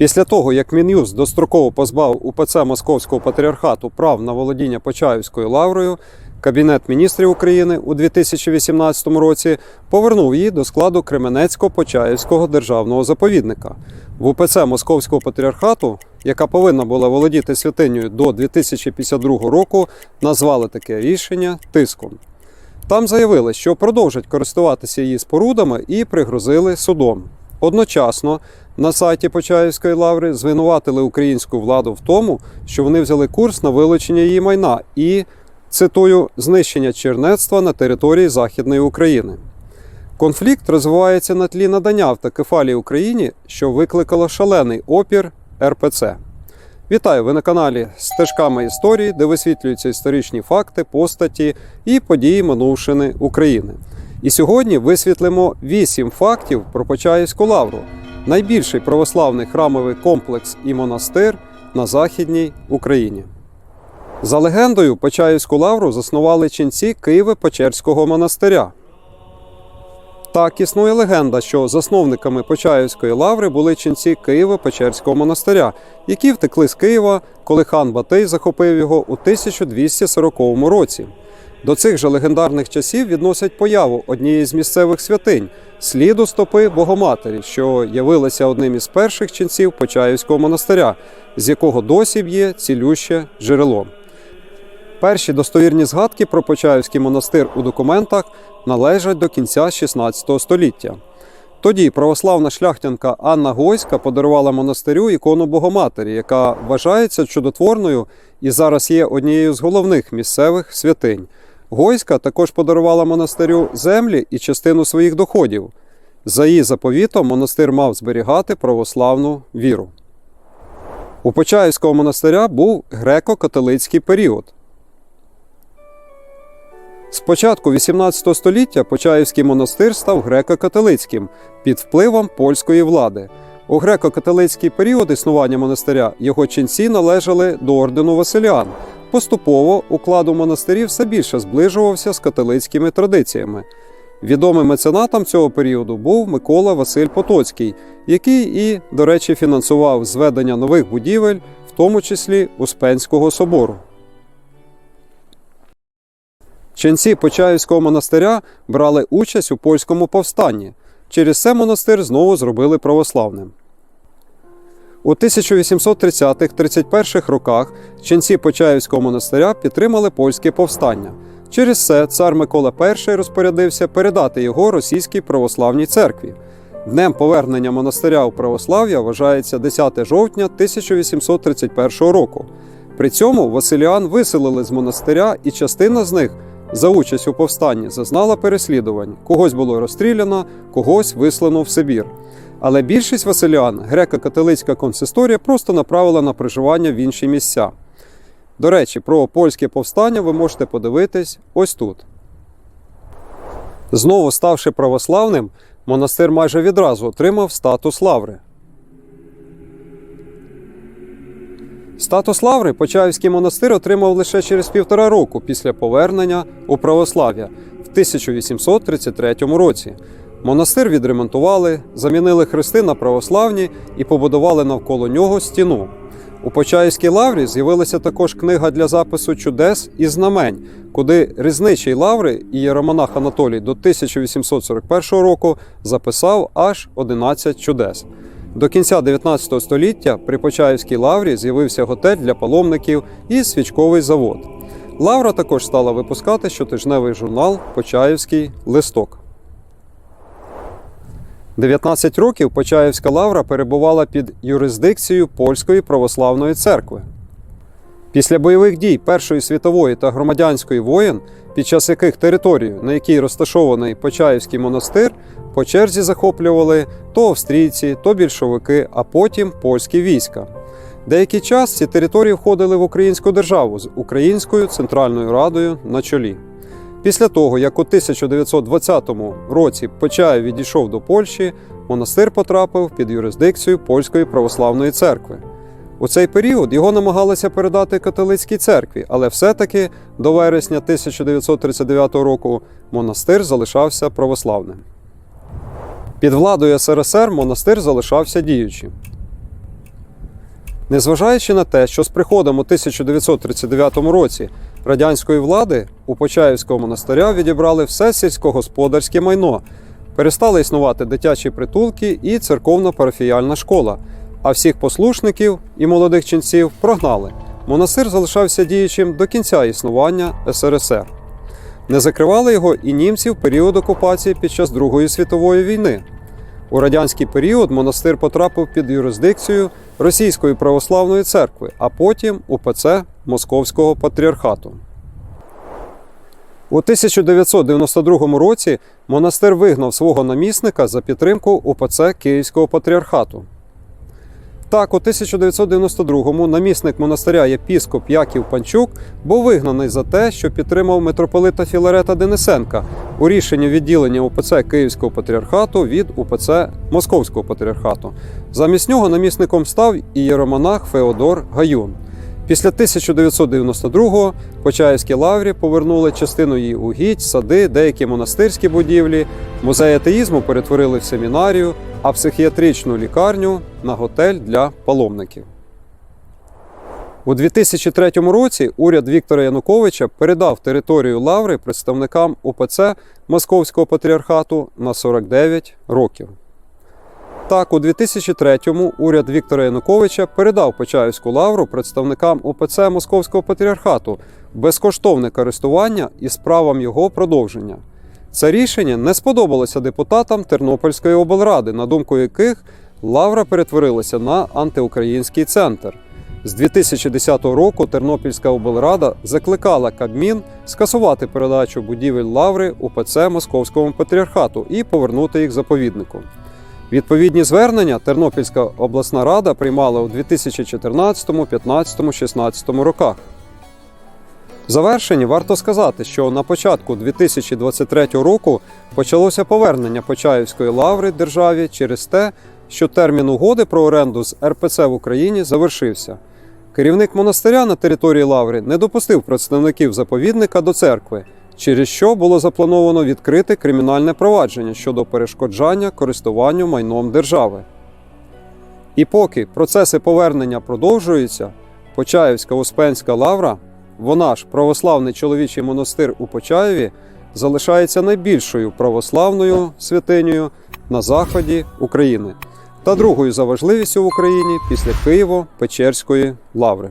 Після того, як Мін'юст достроково позбав УПЦ Московського патріархату прав на володіння Почаївською лаврою, Кабінет міністрів України у 2018 році повернув її до складу Кременецько-Почаївського державного заповідника. В УПЦ Московського патріархату, яка повинна була володіти святинею до 2052 року, назвали таке рішення тиском. Там заявили, що продовжать користуватися її спорудами і пригрозили судом. Одночасно на сайті Почаївської лаври звинуватили українську владу в тому, що вони взяли курс на вилучення її майна і, цитую, знищення чернецтва на території Західної України. Конфлікт розвивається на тлі надання автокефалії Україні, що викликало шалений опір РПЦ. Вітаю! Ви на каналі Стежками історії, де висвітлюються історичні факти, постаті і події минувшини України. І сьогодні висвітлимо вісім фактів про Почаївську лавру, найбільший православний храмовий комплекс і монастир на Західній Україні. За легендою, Почаївську лавру заснували ченці Києво-Печерського монастиря. Так існує легенда, що засновниками Почаївської лаври були ченці Києво-Печерського монастиря, які втекли з Києва, коли хан Батий захопив його у 1240 році. До цих же легендарних часів відносять появу однієї з місцевих святинь сліду стопи Богоматері, що явилася одним із перших ченців Почаївського монастиря, з якого досі б'є цілюще джерело. Перші достовірні згадки про Почаївський монастир у документах належать до кінця 16 століття. Тоді православна шляхтянка Анна Гойська подарувала монастирю ікону Богоматері, яка вважається чудотворною і зараз є однією з головних місцевих святинь. Гойська також подарувала монастирю землі і частину своїх доходів. За її заповітом монастир мав зберігати православну віру. У Почаївського монастиря був греко-католицький період. З початку 18 століття Почаївський монастир став греко-католицьким під впливом польської влади. У греко-католицький період існування монастиря його ченці належали до ордену Василіан. Поступово уклад у монастирі все більше зближувався з католицькими традиціями. Відомим меценатом цього періоду був Микола Василь Потоцький, який і, до речі, фінансував зведення нових будівель, в тому числі Успенського собору. Ченці Почаївського монастиря брали участь у польському повстанні. Через це монастир знову зробили православним. У 1830-31 роках ченці Почаївського монастиря підтримали польське повстання. Через це цар Микола І розпорядився передати його російській православній церкві. Днем повернення монастиря у православ'я вважається 10 жовтня 1831 року. При цьому Василіан виселили з монастиря, і частина з них за участь у повстанні зазнала переслідувань. Когось було розстріляно, когось вислано в Сибір. Але більшість Василіан греко-католицька консисторія просто направила на проживання в інші місця. До речі, про польське повстання ви можете подивитись ось тут. Знову ставши православним, монастир майже відразу отримав статус лаври. Статус лаври Почаївський монастир отримав лише через півтора року після повернення у православ'я в 1833 році. Монастир відремонтували, замінили хрести на православні і побудували навколо нього стіну. У Почаївській лаврі з'явилася також книга для запису чудес і знамень, куди різничий лаври і єромонах Анатолій до 1841 року записав аж 11 чудес. До кінця 19 століття при Почаївській лаврі з'явився готель для паломників і свічковий завод. Лавра також стала випускати щотижневий журнал Почаївський листок. 19 років Почаївська лавра перебувала під юрисдикцією Польської православної церкви. Після бойових дій Першої світової та громадянської воєн, під час яких територію, на якій розташований Почаївський монастир, по черзі захоплювали то австрійці, то більшовики, а потім польські війська. Деякий час ці території входили в українську державу з Українською Центральною Радою на чолі. Після того, як у 1920 році Почаїв відійшов до Польщі, монастир потрапив під юрисдикцію Польської православної церкви. У цей період його намагалися передати католицькій церкві, але все-таки до вересня 1939 року монастир залишався православним. Під владою СРСР монастир залишався діючим. Незважаючи на те, що з приходом у 1939 році радянської влади у Почаївського монастиря відібрали все сільськогосподарське майно, перестали існувати дитячі притулки і церковно-парафіяльна школа, а всіх послушників і молодих ченців прогнали. Монастир залишався діючим до кінця існування СРСР. Не закривали його і німці в період окупації під час Другої світової війни. У радянський період монастир потрапив під юрисдикцію Російської православної церкви, а потім УПЦ Московського патріархату. У 1992 році монастир вигнав свого намісника за підтримку УПЦ Київського патріархату. Так, у 1992-му намісник монастиря єпіскоп Яків Панчук був вигнаний за те, що підтримав митрополита Філарета Денисенка у рішенні відділення УПЦ Київського патріархату від УПЦ Московського патріархату. Замість нього намісником став і єромонах Феодор Гаюн. Після 1992-го Почаївські лаврі повернули частину її угідь, сади, деякі монастирські будівлі, музей атеїзму перетворили в семінарію, а психіатричну лікарню на готель для паломників. У 2003 році уряд Віктора Януковича передав територію Лаври представникам УПЦ Московського патріархату на 49 років. Так, у 2003-му уряд Віктора Януковича передав Почаївську лавру представникам УПЦ Московського патріархату безкоштовне користування із правом його продовження. Це рішення не сподобалося депутатам Тернопільської облради, на думку яких лавра перетворилася на антиукраїнський центр. З 2010 року Тернопільська облрада закликала Кабмін скасувати передачу будівель лаври УПЦ Московському патріархату і повернути їх заповіднику. Відповідні звернення Тернопільська обласна рада приймала у 2014, 2015, 16 роках. В завершенні варто сказати, що на початку 2023 року почалося повернення Почаївської лаври державі через те, що термін угоди про оренду з РПЦ в Україні завершився. Керівник монастиря на території лаври не допустив представників заповідника до церкви, через що було заплановано відкрити кримінальне провадження щодо перешкоджання користуванню майном держави. І поки процеси повернення продовжуються, Почаївська Успенська лавра, вона ж православний чоловічий монастир у Почаєві, залишається найбільшою православною святинею на заході України та другою за важливістю в Україні після Києво-Печерської лаври.